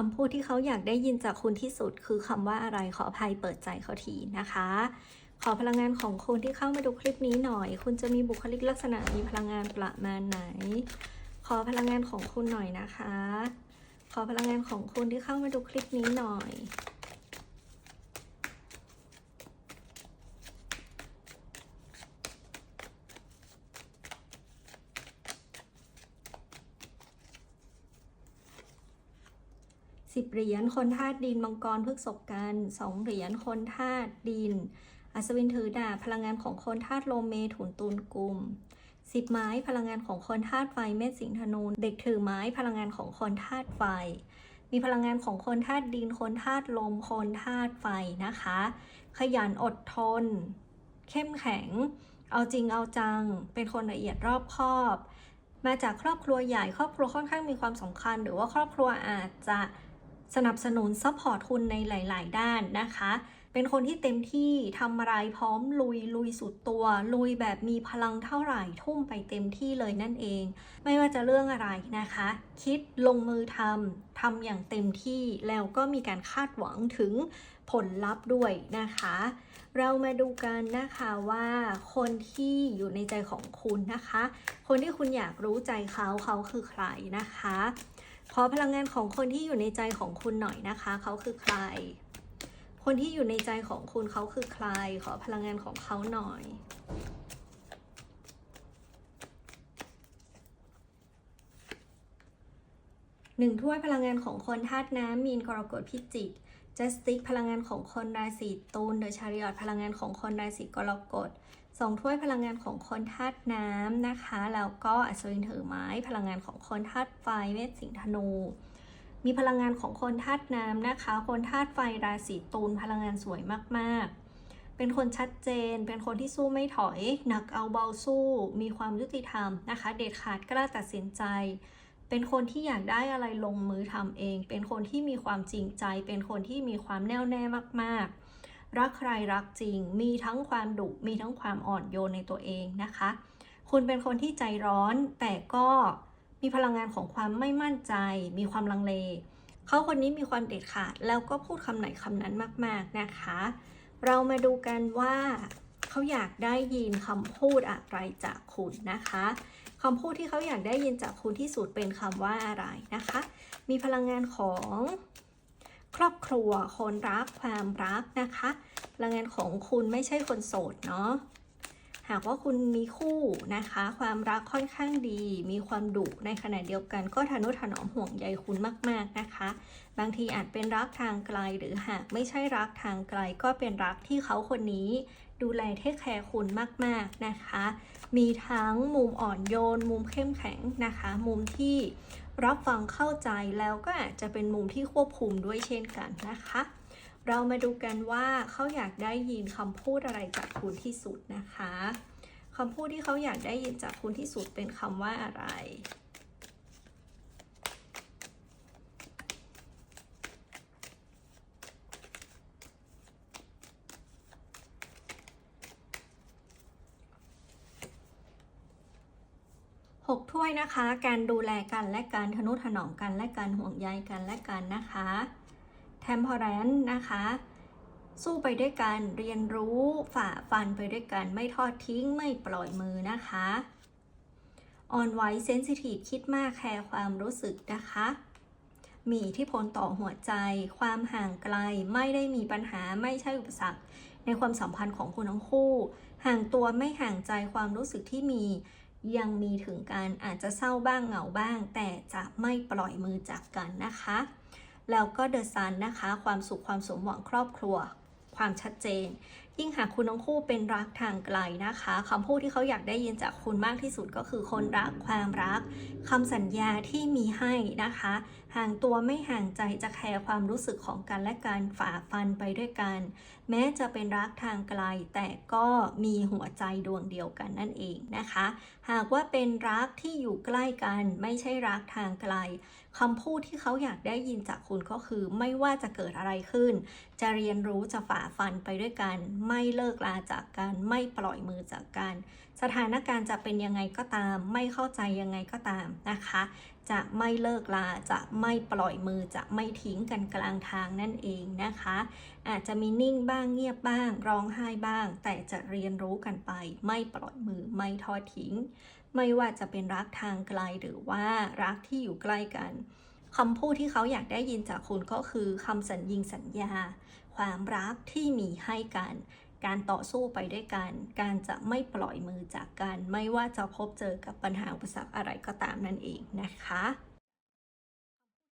คำพูดที่เขาอยากได้ยินจากคุณที่สุด คือคำว่าอะไรขออภัยเปิดใจเขาทีนะคะ ขอพลังงานของคุณที่เข้ามาดูคลิปนี้หน่อย คุณจะมีบุคลิกลักษณะมีพลังงานประมาณไหน ขอพลังงานของคุณหน่อยนะคะ ขอพลังงานของคุณที่เข้ามาดูคลิปนี้หน่อย สิบเหรียญคนธาตุดินมังกรพฤกษบกันสองเหรียญคนธาตุดิน อัศวินถือดาบพลังงานของคนธาตุโลเมถุนตุลกุมสิบไม้พลังงานของคนธาตุไฟเมษสิงห์ธนูเด็กถือไม้พลังงานของคนธาตุไฟ มีพลังงานของคนธาตุดินคนธาตุลมคนธาตุไฟนะคะ ขยันอดทน เข้มแข็ง เอาจริงเอาจัง เป็นคนละเอียดรอบคอบ มาจากครอบครัวใหญ่ครอบครัวค่อนข้างมีความสำคัญ หรือว่าครอบครัวอาจจะ สนับสนุนซัพพอร์ตคุณในหลาย ๆ ด้านนะคะ เป็นคนที่เต็มที่ทำอะไรพร้อมลุยลุยสุดตัว ลุยแบบมีพลังเท่าไหร่ทุ่มไปเต็มที่เลยนั่นเอง ไม่ว่าจะเรื่องอะไรนะคะ คิดลงมือทำทำอย่างเต็มที่แล้วก็มีการคาดหวังถึงผลลัพธ์ด้วยนะคะ เรามาดูกันนะคะว่าคนที่อยู่ในใจของคุณนะคะ คนที่คุณอยากรู้ใจเขาเขาคือใครนะคะ ขอพลังงานของคนที่อยู่ในใจของคุณหน่อยนะคะ เขาคือใคร คนที่อยู่ในใจของคุณเขาคือใคร ขอพลังงานของเขาหน่อยหนึ่งถ้วยพลังงานของคนธาตุน้ำมีนกรกฎพิจิก จัสติกพลังงานของคนราศีตุลเดอะชาริอตพลังงานของคนราศีกรกฎสองถ้วยพลังงานของคนธาตุน้ำนะคะ แล้วก็อัศวินถือไม้พลังงานของคนธาตุไฟเมษสิงห์ธนู มีพลังงานของคนธาตุน้ำนะคะ คนธาตุไฟราศีตุลพลังงานสวยมากๆ เป็นคนชัดเจน เป็นคนที่สู้ไม่ถอย หนักเอาเบาสู้ มีความยุติธรรมนะคะ เด็ดขาดกล้าตัดสินใจ เป็นคนที่อยากได้อะไรลงมือทำเอง เป็นคนที่มีความจริงใจ เป็นคนที่มีความแน่วแน่มากๆ รักใครรักจริง มีทั้งความดุ มีทั้งความอ่อนโยนในตัวเองนะคะ คุณเป็นคนที่ใจร้อน แต่ก็มีพลังงานของความไม่มั่นใจ มีความลังเล เขาคนนี้มีความเด็ดขาด แล้วก็พูดคำไหนคำนั้นมาก ๆนะคะ เรามาดูกันว่าเขาอยากได้ยินคำพูดอะไรจากคุณนะคะ คำพูดที่เขาอยากได้ยินจากคุณที่สุดเป็นคำว่าอะไรนะคะ มีพลังงานของครอบครัว คนรัก ความรักนะคะ พลังงานของคุณไม่ใช่คนโสดเนาะ หากว่าคุณมีคู่นะคะ ความรักค่อนข้างดี มีความดุในขณะเดียวกัน ก็ทนุถนอมห่วงใยคุณมาก ๆนะคะ บางทีอาจเป็นรักทางไกล หรือหากไม่ใช่รักทางไกล ก็เป็นรักที่เขาคนนี้ดูแลเทคแคร์คุณมาก ๆนะคะ มีทั้งมุมอ่อนโยน มุมเข้มแข็งนะคะ มุมที่รับฟังเข้าใจแล้วก็อาจจะเป็นมุมที่ควบคุมด้วยเช่นกันนะคะ เรามาดูกันว่าเขาอยากได้ยินคำพูดอะไรจากคุณที่สุดนะคะคำพูดที่เขาอยากได้ยินจากคุณที่สุดเป็นคำว่าอะไรหกถ้วยนะคะ การดูแลกันและการทนุถนอมกันและการห่วงใยกันและกันนะคะ temperance นะคะ สู้ไปด้วยกันเรียนรู้ฝ่าฟันไปด้วยกันไม่ทอดทิ้งไม่ปล่อยมือนะคะอ่อนไหวเซนซิทีฟคิดมากแคร์ความรู้สึกนะคะ มีอิทธิพลต่อหัวใจ ความห่างไกลไม่ได้มีปัญหาไม่ใช่อุปสรรค ในความสัมพันธ์ของคุณทั้งคู่ ห่างตัวไม่ห่างใจความรู้สึกที่มียังมีถึงกันอาจจะเศร้าบ้างเหงาบ้าง แต่จะไม่ปล่อยมือจากกันนะคะ แล้วก็เดอะซันนะคะ ความสุขความสมหวังครอบครัว ความชัดเจน ยิ่งหากคุณทั้งคู่เป็นรักทางไกลนะคะคำพูดที่เขาอยากได้ยินจากคุณมากที่สุดก็คือคนรักความรักคำสัญญาที่มีให้นะคะ ห่างตัวไม่ห่างใจจะแคร์ความรู้สึกของกันและกันฝ่าฟันไปด้วยกัน แม้จะเป็นรักทางไกล แต่ก็มีหัวใจดวงเดียวกันนั่นเองนะคะ หากว่าเป็นรักที่อยู่ใกล้กันไม่ใช่รักทางไกลคำพูดที่เขาอยากได้ยินจากคุณก็คือ ไม่ว่าจะเกิดอะไรขึ้น จะเรียนรู้จะฝ่าฟันไปด้วยกันไม่เลิกลาจากกันไม่ปล่อยมือจากกันสถานการณ์จะเป็นยังไงก็ตาม ไม่เข้าใจยังไงก็ตามนะคะ จะไม่เลิกลาจะไม่ปล่อยมือจะไม่ทิ้งกันกลางทางนั่นเองนะคะ อาจจะมีนิ่งบ้างเงียบบ้าง ร้องไห้บ้าง แต่จะเรียนรู้กันไป ไม่ปล่อยมือไม่ทอดทิ้ง ไม่ว่าจะเป็นรักทางไกลหรือว่ารักที่อยู่ใกล้กันคำพูดที่เขาอยากได้ยินจากคุณก็คือคำสัญญิงสัญญา ความรักที่มีให้กัน การต่อสู้ไปด้วยกัน การจะไม่ปล่อยมือจากกัน ไม่ว่าจะพบเจอกับปัญหาอุปสรรคอะไรก็ตามนั่นเองนะคะ